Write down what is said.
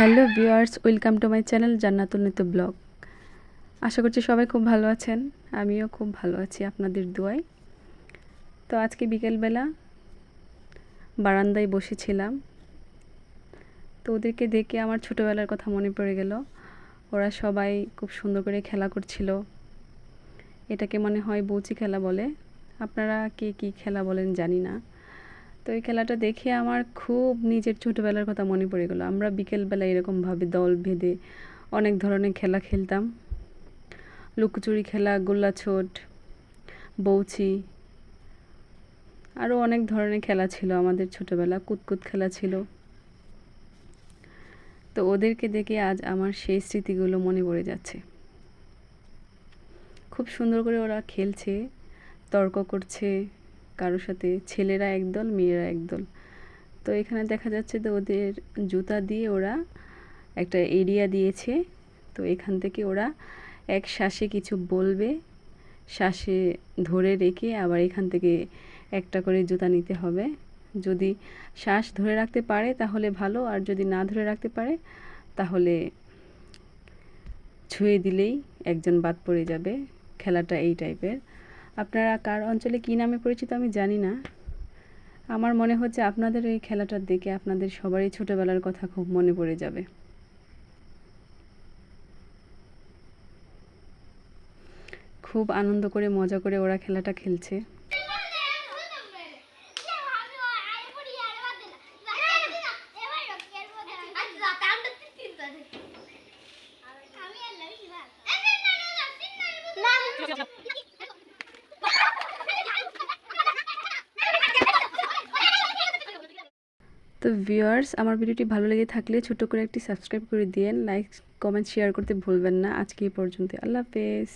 Hello viewers, welcome to my channel Jannatul Nitya blog. আশা করছি সবাই খুব ভালো আছেন, আমিও খুব ভালো আছি আপনাদের দোয়ায়। তো আজকে বিকেলবেলা বারান্দায় বসেছিলাম। তো ওদেরকে দেখে আমার ছোটোবেলার কথা মনে পড়ে গেল। ওরা সবাই খুব সুন্দর করে খেলা করছিল। এটাকে মনে হয় বৌচি খেলা বলে। আপনারা কে কী খেলা বলেন জানি না। তো এই খেলাটা দেখে আমার খুব নিজের ছোটোবেলার কথা মনে পড়ে গেলো। আমরা বিকেলবেলা এরকমভাবে দল বেঁধে অনেক ধরনের খেলা খেলতাম। লুকোচুরি খেলা, গোল্লাছোট বৌচি আরও অনেক ধরনের খেলা ছিল আমাদের ছোটোবেলা। কুতকুত খেলা ছিল। তো ওদেরকে দেখে আজ আমার সেই স্মৃতিগুলো মনে পড়ে যাচ্ছে। খুব সুন্দর করে ওরা খেলছে, তর্ক করছে কারোর সাথে ছেলেরা একদল, মেয়েরা একদল। তো এখানে দেখা যাচ্ছে তো ওদের জুতা দিয়ে ওরা একটা এরিয়া দিয়েছে। তো এখান থেকে ওরা এক শ্বাসে কিছু বলবে, শ্বাসে ধরে রেখে আবার এখান থেকে একটা করে জুতা নিতে হবে। যদি শ্বাস ধরে রাখতে পারে তাহলে ভালো, আর যদি না ধরে রাখতে পারে তাহলে ছুঁয়ে দিলেই একজন বাদ পড়ে যাবে, খেলাটা এই টাইপের আপনারা কার অঞ্চলে কী নামে পরিচিত আমি জানি না আমার মনে হচ্ছে আপনাদের এই খেলাটার দিকে আপনাদের সবারই ছোটোবেলার কথা খুব মনে পড়ে যাবে খুব আনন্দ করে মজা করে ওরা খেলাটা খেলছে তো ভিউয়ার্স আমার ভিডিওটি ভালো লেগে থাকলে ছোট করে একটি সাবস্ক্রাইব করে দিয়েন লাইক কমেন্ট শেয়ার করতে ভুলবেন না। আজকে এই পর্যন্ত আল্লাহ হাফেজ।